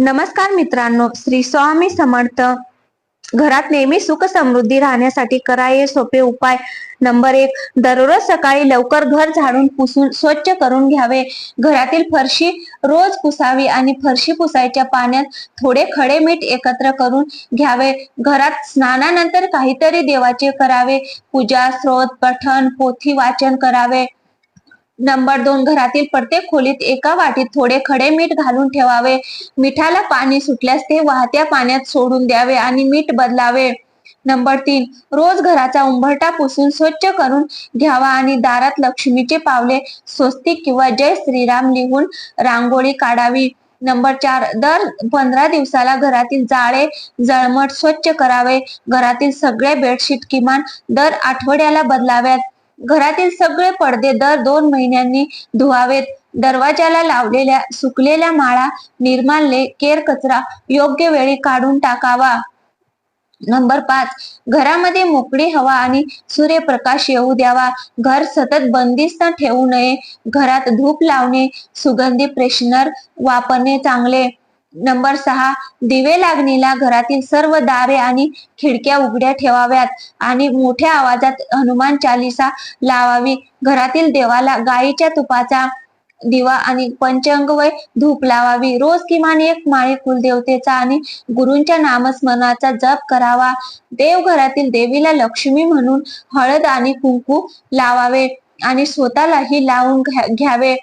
नमस्कार मित्रांनो श्री स्वामी समर्थ. घरात नेहमी सुख समृद्धी राहण्यासाठी कराये सोपे उपाय. नंबर एक दररोज सकाळी लवकर घर झाडून पुसून स्वच्छ करून घ्यावे. घरातील फरशी रोज पुसावी आणि फरशी पुसायच्या पाण्यात थोडे खडे मीठ एकत्र करून घ्यावे. घरात स्नानानंतर काहीतरी देवाचे करावे. पूजा स्रोत पठण पोथी वाचन करावे. नंबर दोन घरातील प्रत्येक खोलीत एका वाटीत थोडे खडे मीठ घालून ठेवावे. मिठाला पाणी सुटल्यास ते वाहत्या पाण्यात सोडून द्यावे आणि मीठ बदलावे. नंबर तीन रोज घराचा उंबरठा पुसून स्वच्छ करून घ्यावा आणि दारात लक्ष्मीचे पावले स्वस्तिक किंवा जय श्रीराम लिहून रांगोळी काढावी. नंबर चार दर पंधरा दिवसाला घरातील जाळे जळमट स्वच्छ करावे. घरातील सगळे बेडशीट किमान दर आठवड्याला बदलाव्यात. घरातील सगळे पडदे दर दोन महिन्यांनी धुवावेत. दरवाजाला लावलेल्या सुकलेल्या माळा निर्माल्य केर कचरा योग्य वेळी काढून टाकावा. नंबर पाच घरामध्ये मोकळी हवा आणि सूर्यप्रकाश येऊ द्यावा. घर सतत बंदिस्त ठेवू नये. घरात धूप लावणे सुगंधी फ्रेशनर वापरणे चांगले. नंबर सहा दिवे लागणीला घरातील सर्व दारे आणि खिडक्या उघड्या ठेवाव्यात आणि मोठ्या आवाजात हनुमान चालिसा लावावी. घरातील देवाला गाईच्या तुपाचा दिवा आणि पंचांगवय धूप लावावी. रोज किमान एक माळी कुलदेवतेचा आणि गुरूंच्या नामस्मरणाचा जप करावा. देवघरातील देवीला लक्ष्मी म्हणून हळद आणि कुंकू लावावे आणि स्वतःलाही लावून घ्या- घ्यावे.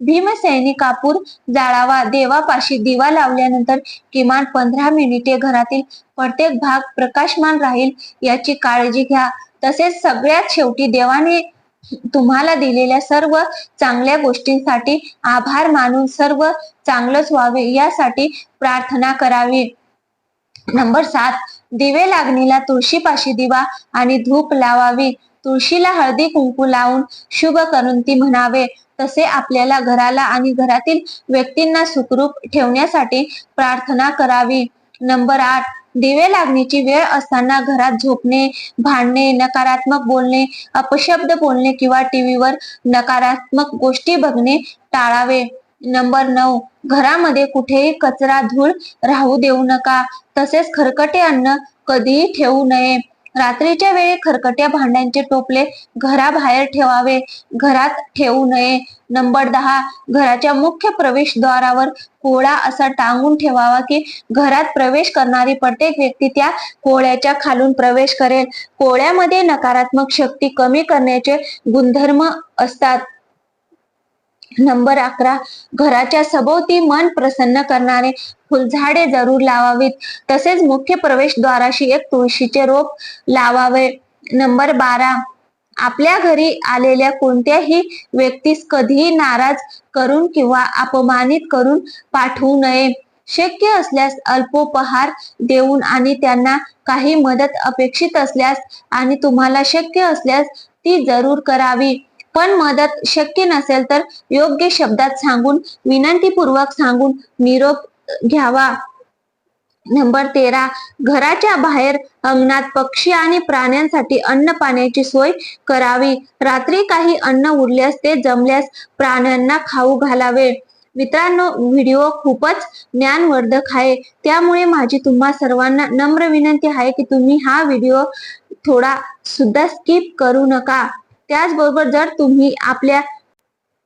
भीमसैनी कापूर जाळावा देवापाशी दिवा लावल्यानंतर किमान पंधरा मिनिटे घरातील प्रत्येक भाग प्रकाशमान राहील याची काळजी घ्या. तसेच सगळ्यात शेवटी देवाने तुम्हाला दिलेल्या सर्व चांगल्या गोष्टींसाठी आभार मानून सर्व चांगलंच व्हावे यासाठी प्रार्थना करावी. नंबर सात दिवे लागणीला तुळशीपाशी दिवा आणि धूप लावावी. तुळशीला हळदी कुंकू लावून शुभ करून ती म्हणावे. तसे आपल्याला घराला आणि घरातील व्यक्तींना सुखरूप ठेवण्यासाठी प्रार्थना करावी. नंबर आठ दिवे लागणीची वेळ असताना घरात झोपणे भांडणे नकारात्मक बोलणे अपशब्द बोलणे किंवा टीव्हीवर नकारात्मक गोष्टी बघणे टाळावे. नंबर नऊ घरामध्ये कुठेही कचरा धूळ राहू देऊ नका. तसेच खरकटे अन्न कधीही ठेवू नये. रात्रीच्या वेळी खरकट्या भांड्यांचे टोपले घराबाहेर ठेवावे. घरात ठेवू नये. नंबर दहा घराच्या मुख्य प्रवेशद्वारावर कोळा असा टांगून ठेवावा की घरात प्रवेश करणारी प्रत्येक व्यक्ती त्या कोळ्याच्या खालून प्रवेश करेल. कोळ्यामध्ये नकारात्मक शक्ती कमी करण्याचे गुणधर्म असतात. नंबर अकरा घराच्या सभोवती मन प्रसन्न करणारे फुलझाडे जरूर लावावीत. तसेच मुख्य प्रवेशद्वाराशी एक तुळशीचे रोप लावावे. नंबर बारा आपल्या घरी आलेल्या कोणत्याही व्यक्तीस कधीही नाराज करून किंवा अपमानित करून पाठवू नये. शक्य असल्यास अल्पोपहार देऊन आणि त्यांना काही मदत अपेक्षित असल्यास आणि तुम्हाला शक्य असल्यास ती जरूर करावी. पण मदत शक्य नसेल तर योग्य शब्दात सांगून विनंतीपूर्वक सांगून निरोप घ्यावा. नंबर तेरा घराच्या बाहेर अंगणात पक्षी आणि प्राण्यांसाठी अन्न पाण्याची सोय करावी. रात्री काही अन्न उरल्यास ते जमल्यास प्राण्यांना खाऊ घालावे. मित्रांनो व्हिडिओ खूपच ज्ञानवर्धक आहे. त्यामुळे माझी तुम्हा सर्वांना नम्र विनंती आहे की तुम्ही हा व्हिडिओ थोडा सुद्धा स्किप करू नका. त्याचबरोबर जर तुम्ही आपल्या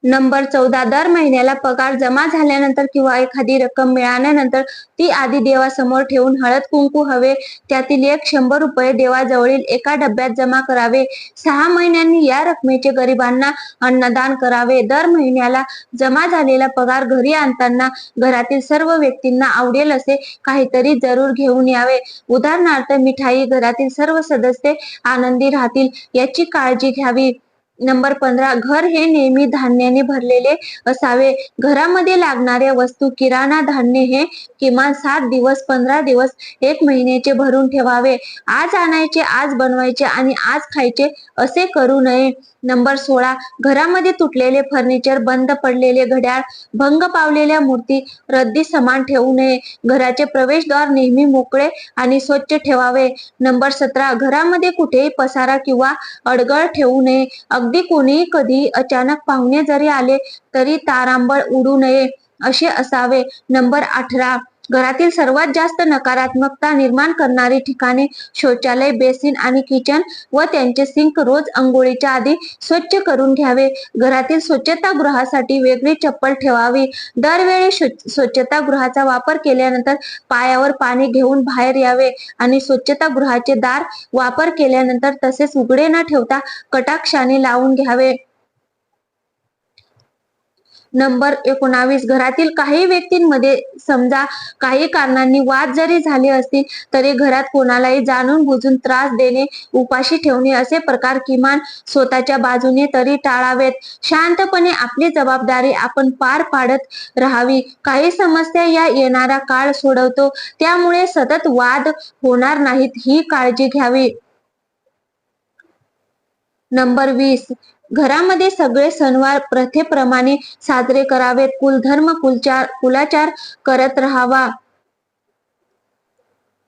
नंबर चौदा दर महिन्याला पगार जमा झाल्यानंतर किंवा एखादी रक्कम मिळाल्यानंतर ती आधी देवासमोर ठेवून हळद कुंकू हवे त्यातील एक शंभर रुपये देवाजवळील एका डब्यात जमा करावे. सहा महिन्यांनी या रकमेचे गरिबांना अन्नदान करावे. दर महिन्याला जमा झालेला पगार घरी आणताना घरातील सर्व व्यक्तींना आवडेल असे काहीतरी जरूर घेऊन यावे. उदाहरणार्थ मिठाई घरातील सर्व सदस्य आनंदी राहतील याची काळजी घ्यावी. नंबर पंधरा घर हे नेहमी धान्याने भरलेले असावे. घरामध्ये लागणाऱ्या वस्तू किराणा धान्य हे किमान सात दिवस पंधरा दिवस एक महिन्याचे भरून ठेवावे. आज आणायचे आज बनवायचे आणि आज खायचे असे करू नये. नंबर सोळा घरामध्ये तुटलेले फर्निचर बंद पडलेले घड्याळ भंग पावलेल्या मूर्ती रद्दी समान ठेवू नये. घराचे प्रवेशद्वार नेहमी मोकळे आणि स्वच्छ ठेवावे. नंबर सतरा घरामध्ये कुठेही पसारा किंवा अडगळ ठेवू नये. अगदी कोणीही कधी अचानक पाहुणे जरी आले तरी तारांबळ उडू नये असे असावे. नंबर अठरा घरातील सर्वात जास्त नकारात्मकता निर्माण करणारी ठिकाणे शौचालय बेसिन आणि किचन व त्यांचे सिंक रोज अंघोळीच्या आधी स्वच्छ करून घ्यावे. घरातील स्वच्छतागृहासाठी वेगळी चप्पल ठेवावी. दरवेळी स्वच्छ- स्वच्छतागृहाचा वापर केल्यानंतर पायावर पाणी घेऊन बाहेर यावे आणि स्वच्छतागृहाचे दार वापर केल्यानंतर तसेच उघडे न ठेवता कटाक्षाने लावून घ्यावे. नंबर एकोणावीस. घरातील काही व्यक्तींमध्ये समजा काही कारणांनी वाद जरी झाले असतील तरी घरात कोणालाही जाणून बुजून त्रास देणे उपाशी ठेवणे असे प्रकार किमान स्वतःच्या बाजूने तरी टाळावेत. शांतपणे आपली जबाबदारी आपण पार पाडत राहावी. काही समस्या या येणारा काळ सोडवतो. त्यामुळे सतत वाद होणार नाहीत ही काळजी घ्यावी. नंबर वीस. घरामध्ये सगळे सणवार प्रथेप्रमाणे साजरे करावेत. कुलधर्म कुलचार कुलाचार करत राहावा.